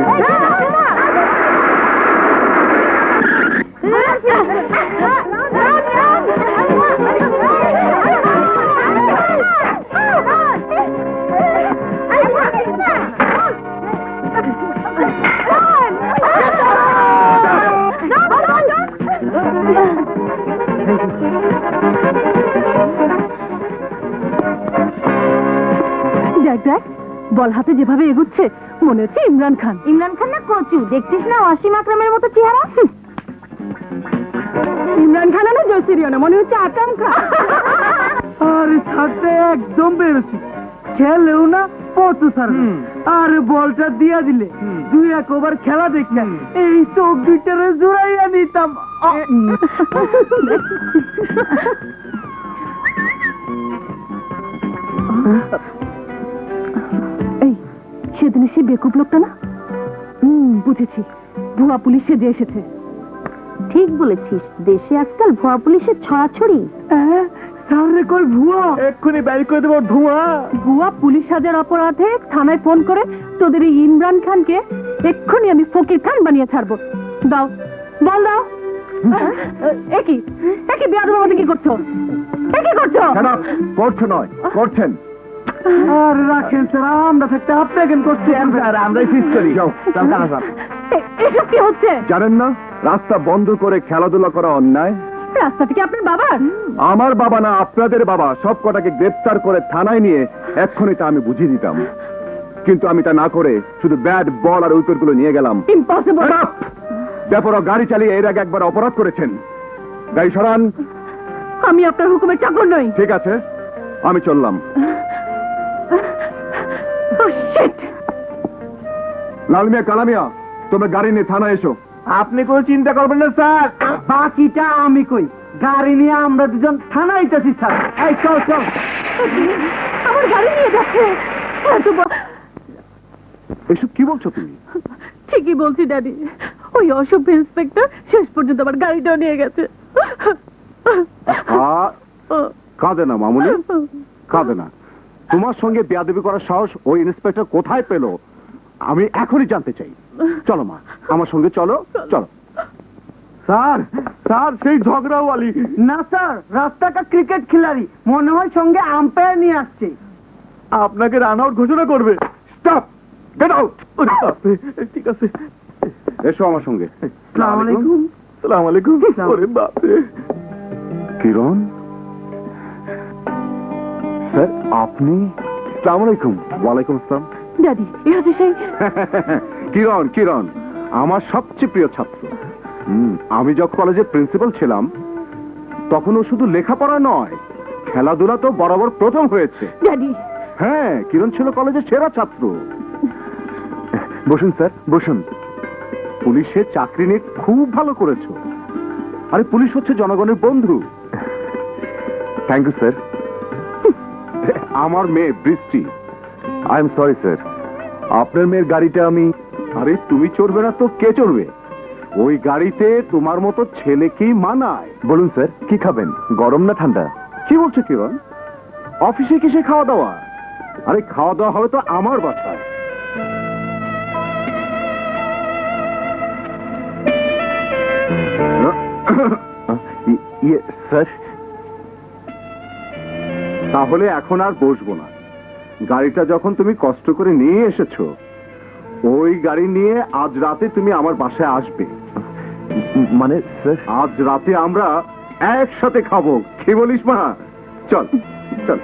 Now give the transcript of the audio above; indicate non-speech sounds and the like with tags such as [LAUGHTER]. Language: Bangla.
Não! বল হাতে যেভাবে এগুচ্ছে মনে হচ্ছে ইমরান খান। ইমরান খান না কচু দেখছিস না অসীম আকরামের মতো চেহারা? ইমরান খান না জয়সিরিও না মনে হচ্ছে আকাম খান। আরে ছাড়তে একদম বেরোছি খেলেও না পথ ছাড়বে আর বলটা দিয়া দিলে দুই এক ওভার খেলা দেখলাম এই চোখ দুইটারে জোড়াইয়া নিতাম। [LAUGHS] বেকুব লোকটা না? হুম বুঝেছি। ভুয়া পুলিশ সেজে এসেছে। ঠিক বলেছিস। দেশে আজকাল ভুয়া পুলিশের ছড়াছড়ি। হ্যাঁ, সামনে কই ভুয়া? এক্ষুনি করে দেবো ধোঁয়া ভুয়া পুলিশ সাজার অপরাধে থানায় ফোন করে তোদের এই ইমরান খানকে এক্ষুনি আমি ফকির খান বানিয়ে ছাড়বো। দাও বল দাও। একই একই বেয়াদবের মধ্যে কি করছ? এ কি করছ? করছ নয় করছেন। আর রাখেন স্যার আমরা থাকতে আপনি কেন করছেন। স্যার আমরাই ফিস করি। যাও চাল স্যার এসব কি হচ্ছে? জানেন না রাস্তা বন্ধ করে খেলাধুলা করা অন্যায়? রাস্তাটা কি আপনার বাবার আমার বাবা না আপনাদের বাবা। সব কটাকে গ্রেফতার করে থানায় নিয়ে এক্ষুনি তা আমি বুঝিয়ে দিতাম। কিন্তু আমি তা না করে শুধু ব্যাট বল আর উইকেটগুলো নিয়ে গেলাম। ইম্পসিবল ব্যাপার গাড়ি চালিয়ে এর আগে একবার অপরাধ করেছেন। গাড়ি সরান। আমি আপনার হুকুমের চাকর নই। ঠিক আছে আমি চললাম। Oh! লালমিয়া কালামিয়া তোমরা গাড়ি নিয়ে থানায় এসো। আপনি কোনো চিন্তা করবেন না স্যার। বাকিটা আমি কই? গাড়ি নিয়ে আমরা দুজন থানায় যাচ্ছি স্যার। এই চল চল। আমার গাড়ি নিয়ে যাচ্ছে। এসব কি বলছো তুমি? ঠিকই বলছি ড্যাডি। ওই অসভ্য ইন্সপেক্টর শেষ পর্যন্ত আমার গাড়িটাও নিয়ে গেছে। কাঁদে না মামুনি। কাঁদে না। তোমার সঙ্গে বেয়াদবি করার সাহস ওই ইন্সপেক্টর কোথায় পেল আমি এখনই জানতে চাই। চলো মা আমার সঙ্গে চলো চলো। স্যার স্যার সেই ঝগড়াওয়ালি। না স্যার রাস্তাটা ক্রিকেট খেলারি মনে হয় সঙ্গে আম্পায়ার নিয়ে আসছে। আপনাকে রান আউট ঘোষণা করবে। স্টপ! গেট আউট ঠিক আছে। এসো আমার সঙ্গে। আসসালামু আলাইকুম। সালাম আলাইকুম। সালাম। ওরে বাপরে। কিরণ? স্যার আপনি? সালাম আলাইকুম। ওয়ালাইকুম আসসালাম। ড্যাডি এ হচ্ছে সেই [LAUGHS] কিরণ কিরণ আমার সবচেয়ে প্রিয় ছাত্র। হুম, আমি যখন কলেজের প্রিন্সিপাল ছিলাম তখন ও শুধু লেখাপড়া নয় খেলাধুলা তো বরাবর প্রথম হয়েছে। ড্যাডি হ্যাঁ কিরণ ছিল কলেজের সেরা ছাত্র। বসুন স্যার বসুন। পুলিশের চাকরি নিয়ে খুব ভালো করেছ। আরে পুলিশ হচ্ছে জনগণের বন্ধু। Thank you sir. আমার মেয়ে বৃষ্টি। আই এম সরি স্যার আপনার মেয়ের গাড়িটা আমি আরে, তুমি চড়বে না তো কে চড়বে? ওই গাড়িতে তোমার মতো ছেলেকেই মানায়? বলুন স্যার কি খাবেন? গরম না ঠান্ডা? কি বলছো, কিরণ? অফিসে কিসে খাওয়া দাওয়া? আরে, খাওয়া দাওয়া হবে তো আমার বাসায়। ইয়ে স্যার তাহলে এখন আর বসবো না। গাড়িটা যখন তুমি কষ্ট করে নিয়ে এসেছ ওই গাড়ি নিয়ে আজ রাতে তুমি আমার বাসায় আসবে। মানে আজ রাতে আমরা একসাথে খাব। কি বলিস মা? চল চল।